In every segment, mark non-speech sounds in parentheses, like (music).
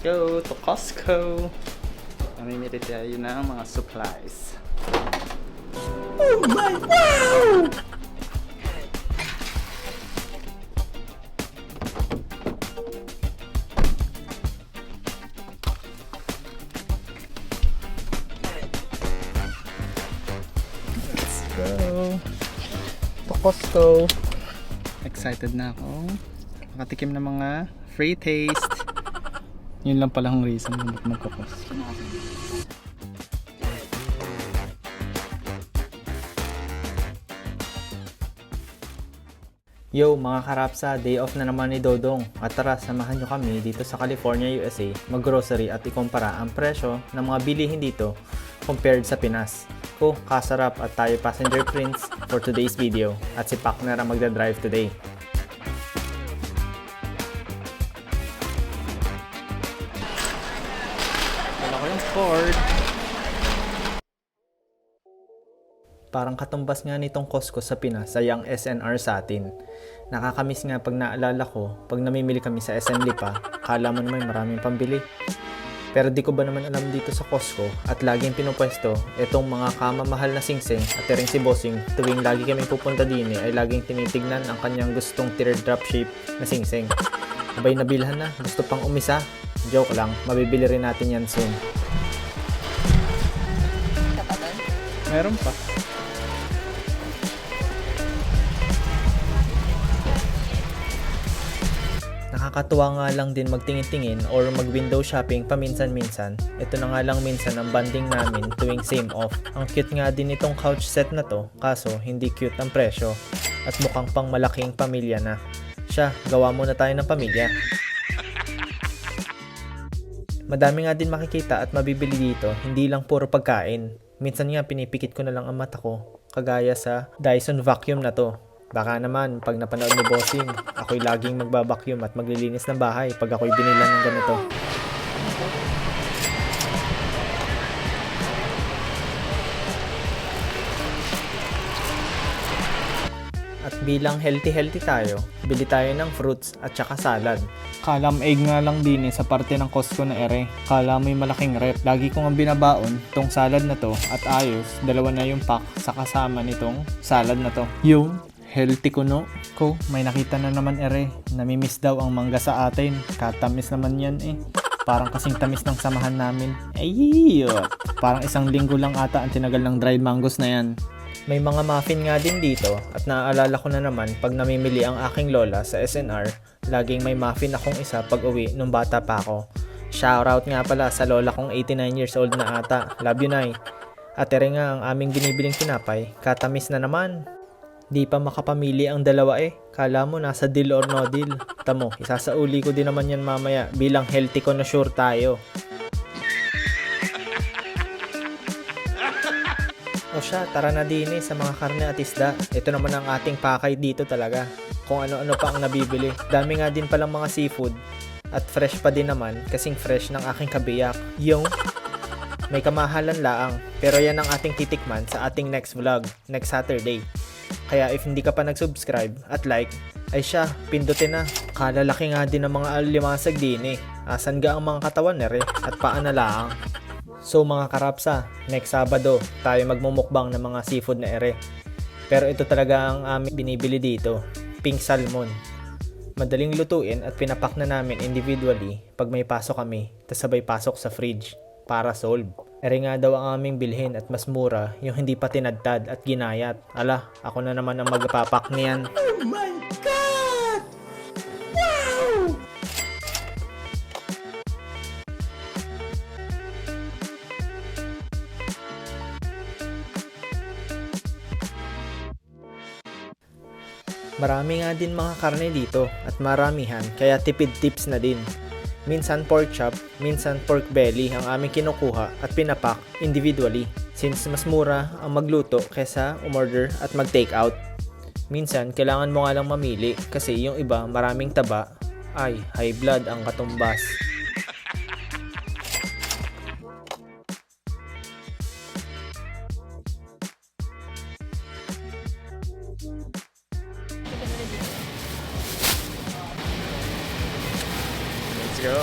go to Costco. Namimili tayo ng mga supplies. Let's go to Costco. Excited na ako. Makatikim ng mga free taste. Yun lang pala ang reason kung ba't magko-Costco. Yo mga karapsa, day off na naman ni Dodong. At tara, samahan nyo kami dito sa California, USA mag-grocery at ikumpara ang presyo ng mga bilihin dito compared sa Pinas. Ko, kasarap at tayo passenger prince for today's video. At si Pakner ang magdadrive today. Ford. Parang katumbas nga nitong Costco sa Pinas ay ang SNR sa atin. Nakakamiss nga pag naalala ko, pag namimili kami sa SM Lipa, kala mo naman maraming pambili. Pero di ko ba naman alam dito sa Costco at laging pinupwesto itong mga kamamahal na singsing at ring si Bossing tuwing lagi kami pupunta din eh, ay laging tinitignan ang kanyang gustong teardrop shape na singsing. Abay nabilhan na, gusto pang umisa. Joke lang, mabibili rin natin yan soon. Meron pa. Nakakatuwa nga lang din magtingin-tingin or mag-window shopping paminsan-minsan. Ito na nga lang minsan ang banding namin tuwing same off. Ang cute nga din itong couch set na to, kaso hindi cute ang presyo. At mukhang pang malaking pamilya na. Siya, gawa muna tayo ng pamilya. Madami nga din makikita at mabibili dito, hindi lang puro pagkain. Minsan nga pinipikit ko na lang ang mata ko, kagaya sa Dyson vacuum na to. Baka naman, pag napanood ni Bossing, ako'y laging magbabacuum at maglilinis ng bahay pag ako'y binilan ng ganito. Bilang healthy-healthy tayo, bili tayo ng fruits at saka salad. Kalam egg nga lang din eh, sa parte ng Costco na ere. Kala may malaking rep. Lagi ko nga binabaon tong salad na to at ayos, dalawa na yung pack sa kasama nitong salad na to. Yung healthy kuno ko, may nakita na naman ere. Namimiss daw ang mangga sa atin. Katamis naman yan eh. Parang kasing tamis ng samahan namin. Ayyo! Parang isang linggo lang ata ang tinagal ng dried mangoes na yan. May mga muffin nga din dito at naaalala ko na naman pag namimili ang aking lola sa SNR, laging may muffin akong isa pag uwi nung bata pa ako. Shoutout nga pala sa lola kong 89 years old na ata. Love you, Nay. At ere nga ang aming binibiling tinapay, katamis na naman. Di pa makapamili ang dalawa eh. Kala mo nasa deal or no deal. Tamo, isasauli ko din naman yan mamaya bilang healthy connoisseur tayo. O siya, tara na din eh sa mga karne at isda. Ito naman ang ating pakay dito talaga. Kung ano-ano pa ang nabibili. Dami nga din palang mga seafood. At fresh pa din naman, kasing fresh ng aking kabiyak. Yung may kamahalan laang. Pero yan ang ating titikman sa ating next vlog, next Saturday. Kaya if hindi ka pa nag-subscribe at like, ay siya, pindutin na. Kalalaki nga din ng mga alimasag din eh. Asan ga ang mga katawan na at paan na laang. So mga karapsa, next Sabado, tayo magmumukbang ng mga seafood na ere. Pero ito talaga ang aming binibili dito, pink salmon. Madaling lutuin at pinapak na namin individually pag may pasok kami, tas sabay pasok sa fridge para solve. Ere nga daw ang aming bilhin at mas mura yung hindi pa tinadtad at ginayat. Ala, ako na naman ang magpapak niyan. Marami nga din mga karne dito at maramihan kaya tipid tips na din. Minsan pork chop, minsan pork belly ang aming kinukuha at pinapak individually since mas mura ang magluto kesa umorder at mag-take out. Minsan kailangan mo nga lang mamili kasi yung iba maraming taba ay high blood ang katumbas. Go.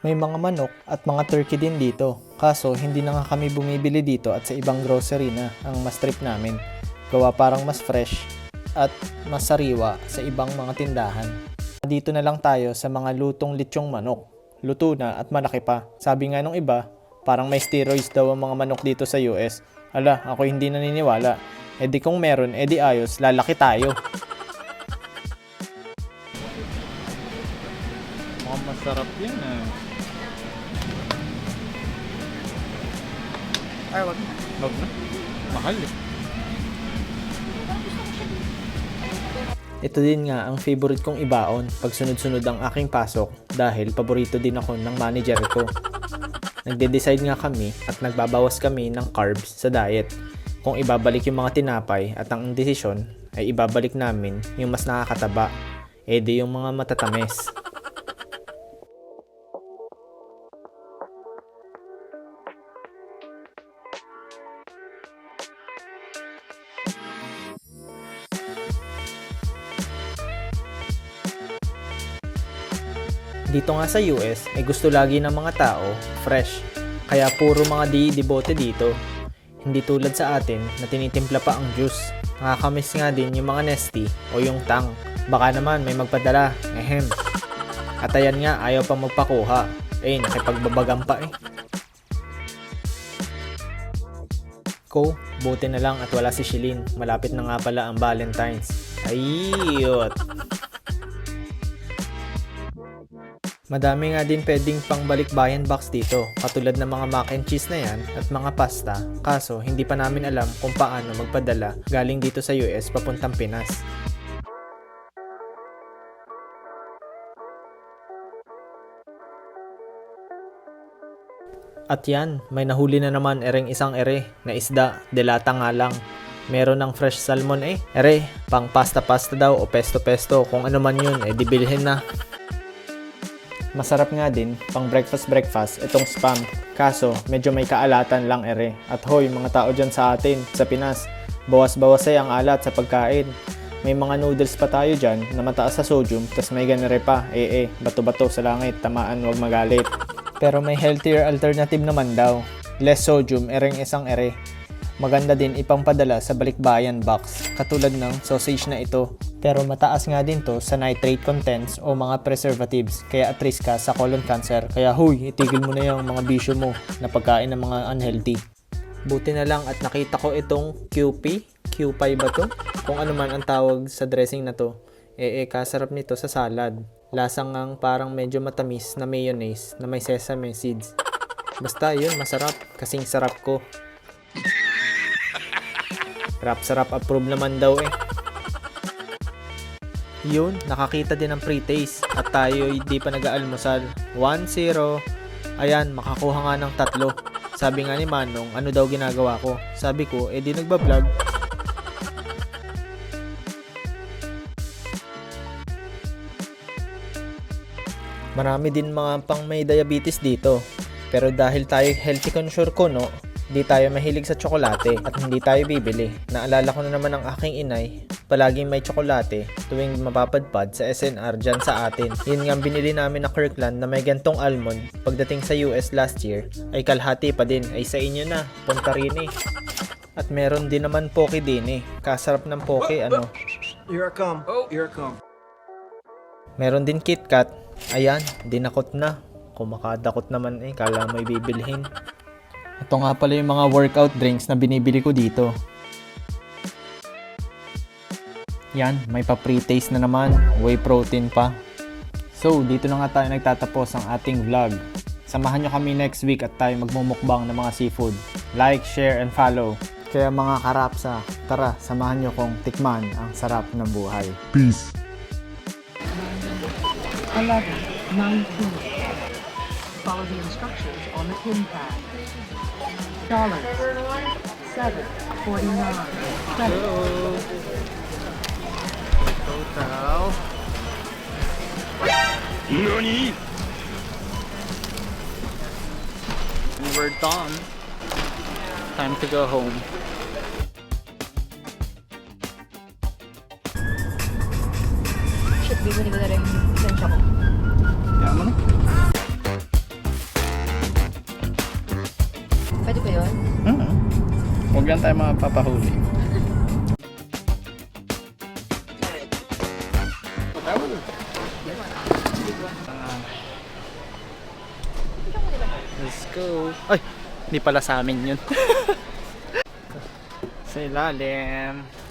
May mga manok at mga turkey din dito. Kaso hindi na nga kami bumibili dito at sa ibang grocery na ang mas trip namin. Gawa parang mas fresh at mas sariwa sa ibang mga tindahan. Dito na lang tayo sa mga lutong litsyong manok. Luto na at malaki pa. Sabi nga nung iba, parang may steroids daw ang mga manok dito sa US Ala, ako hindi naniniwala. E di kung meron, e di ayos, lalaki tayo. Mukhang masarap yan ah. Ay, wag na. Wag na. Mahal eh. Ito din nga ang favorite kong ibaon pag sunod-sunod ang aking pasok dahil paborito din ako ng manager ko. Nagde-decide nga kami at nagbabawas kami ng carbs sa diet. Kung ibabalik yung mga tinapay at ang desisyon ay ibabalik namin yung mas nakakataba, edi yung mga matatamis. Dito nga sa US, ay gusto lagi ng mga tao fresh. Kaya puro mga di debote dito. Hindi tulad sa atin na tinitimpla pa ang juice. Nakakamiss nga din yung mga nesty o yung tang. Baka naman may magpadala. Ehem. At ayan nga, ayaw pa magpakuha. Eh, nakipagbabagan pa eh. Ko, buti na lang at wala si Shilin. Malapit na nga pala ang Valentine's. Ayot! Madami nga din pwedeng pangbalik-bayan box dito, katulad ng mga mac and cheese na yan at mga pasta. Kaso, hindi pa namin alam kung paano magpadala galing dito sa US papuntang Pinas. At yan, may nahuli na naman ereng isang ere na isda, delata nga lang. Meron ng fresh salmon eh. Ere, pang pasta-pasta daw o pesto-pesto. Kung ano man yun, eh dibilhin na. Masarap nga din, pang breakfast-breakfast, itong spam. Kaso, medyo may kaalatan lang ere. At hoy, mga tao dyan sa atin, sa Pinas, bawas-bawas ay ang alat sa pagkain. May mga noodles pa tayo dyan na mataas sa sodium, tas may ganere pa, eh eh, bato-bato sa langit, tamaan, wag magalit. Pero may healthier alternative naman daw. Less sodium, ereng isang ere. Maganda din ipangpadala sa balikbayan box, katulad ng sausage na ito. Pero mataas nga din to sa nitrate contents o mga preservatives, kaya at risk ka sa colon cancer. Kaya huy, itigil mo na yung mga bisyo mo na pagkain ng mga unhealthy. Buti na lang at nakita ko itong QP, QP ba to? Kung ano man ang tawag sa dressing na to. Eh, eh kasarap nito sa salad. Lasang ngang parang medyo matamis na mayonnaise na may sesame seeds. Basta yun, masarap. Kasing sarap ko. Sarap-sarap approve naman daw eh. Yun, nakakita din ng pre-taste at tayo di pa nag-aalmusal. 1-0. Ayan, makakuha nga ng tatlo. Sabi nga ni Manong, ano daw ginagawa ko? Sabi ko, eh di nagbablog. Marami din mga pang may diabetes dito. Pero dahil tayo healthy conscious ko, no, di tayo mahilig sa tsokolate at hindi tayo bibili. Naalala ko na naman ang aking inay, palaging may tsokolate tuwing mapapadpad sa SNR dyan sa atin. Yun nga binili namin na Kirkland na may gantong almond pagdating sa US last year ay kalhati pa din ay sa inyo na, punta rin eh. At meron din naman poke din eh. Kasarap ng poke ano. Here I come. Oh, here I come. Meron din KitKat. Ayan, dinakot na. Kumakadakot naman eh, kala may bibilhin. Ito nga pala yung mga workout drinks na binibili ko dito. Yan, may pa pre-taste na naman. Whey protein pa. So, dito na nga tayo nagtatapos ang ating vlog. Samahan nyo kami next week at tayo magmumukbang ng mga seafood. Like, share, and follow. Kaya mga karapsa, tara, samahan nyo kong tikman ang sarap ng buhay. 11, 19. Follow the instructions on the pin pad. Dollars. 7, 49. Credit. Nani? We're done. Time to go home. Shit, we get in trouble. Pwede yun? Hmm. Huwag lang tayo mapapahuli. Let's go. Ay, hindi pala sa amin yun. (laughs) sa ilalim.